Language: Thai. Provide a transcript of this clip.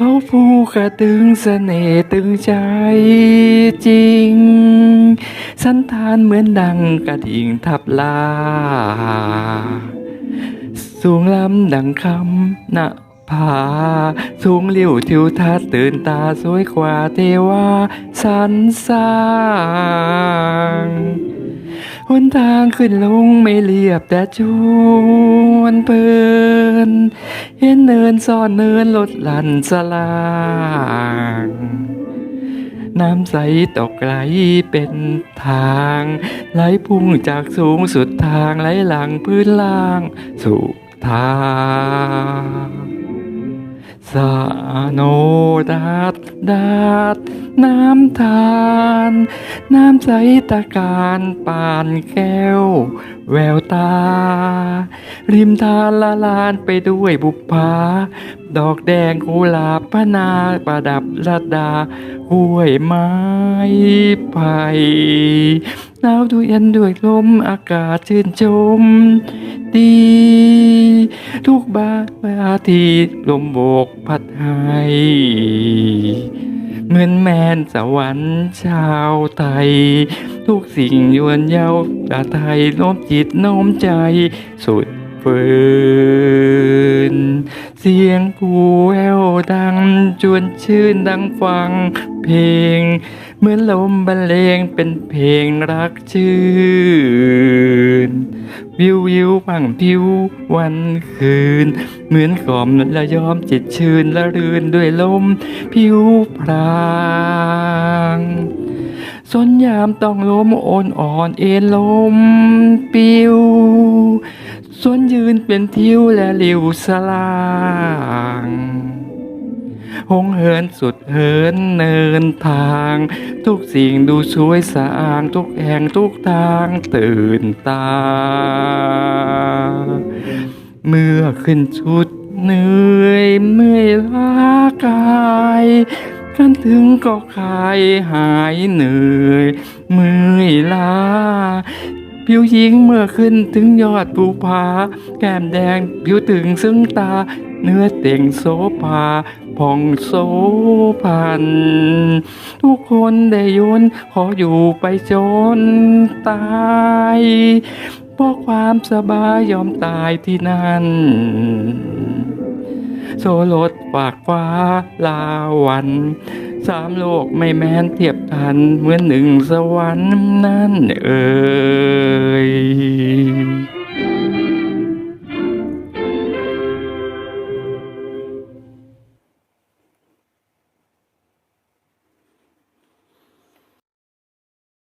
ขาผู้กระตึงเสน่ห์ตึงใจจริง สันทานเหมือนดังกระดิ่งทับลา สูงล้ำดังคำหน้าผาสูงเลี้ยวทิวทัศน์ตื่นตาสวยกว่าเทวาสันสร้าง ทางขึ้นลงไม่เรียบแต่จวนเพลิน เห็นเนินซ่อนเนินลดหลั่นสลางน้ำใสตกไหลเป็นทาง ไหลพุ่งจากสูงสุดทางไหลหลังพื้นล่าง สู่ทาง สาโนดาดดาดน้ำทาน น้ำใสตะการปานแก้ว แววตา ริมทานละลานไปด้วยบุพภาดอกแดงกุหลาบพนาประดับระดาห้วยไม้ไผ่หนาวดูเย็นด้วยลมอากาศชื่นชม บาบาทีลมโบกพัดให้เหมือนแมนสวรรค์ชาวไทย ทุกสิ่งยวนเยาดาไทยน้มจิตโน้มใจ สุดฝืน เสียงผู้แววดังจวนชื่นดังฟังเพลง เหมือนลมบรรเลงเป็นเพลงรักชื่ น วิววิวพังพิววันคืน เหมือนกล่อมและยอมจิตชื่นละรื่นด้วยลมผิวพรางสนยามต้องล้มโอนอ่อนเอ็นลมปิวส่วนยืนเป็นทิวและหลิวสลาง หงเหินสุดเหินเนินทาง ทุกสิ่งดูสวยสะอางทุกแห่งทุกทางตื่นตา เมื่อขึ้นชุดเหนื่อยเมื่อยล้ากายกันถึงก็คลายหายเหนื่อยเมื่อยล้า ผิวหญิงเมื่อขึ้นถึงยอดภูผา แก้มแดงผิวถึงซึ่งตา เนื้อเต่งโสภาผ่องโสพัน ทุกคนได้โยนขออยู่ไปจนตายเพราะความสบายยอมตายที่นั่น โซรสฝากฟ้าลาวัน สามโลกไม่แม้นเทียบทันเหมือนหนึ่งสวรรค์นั่นเอ่ย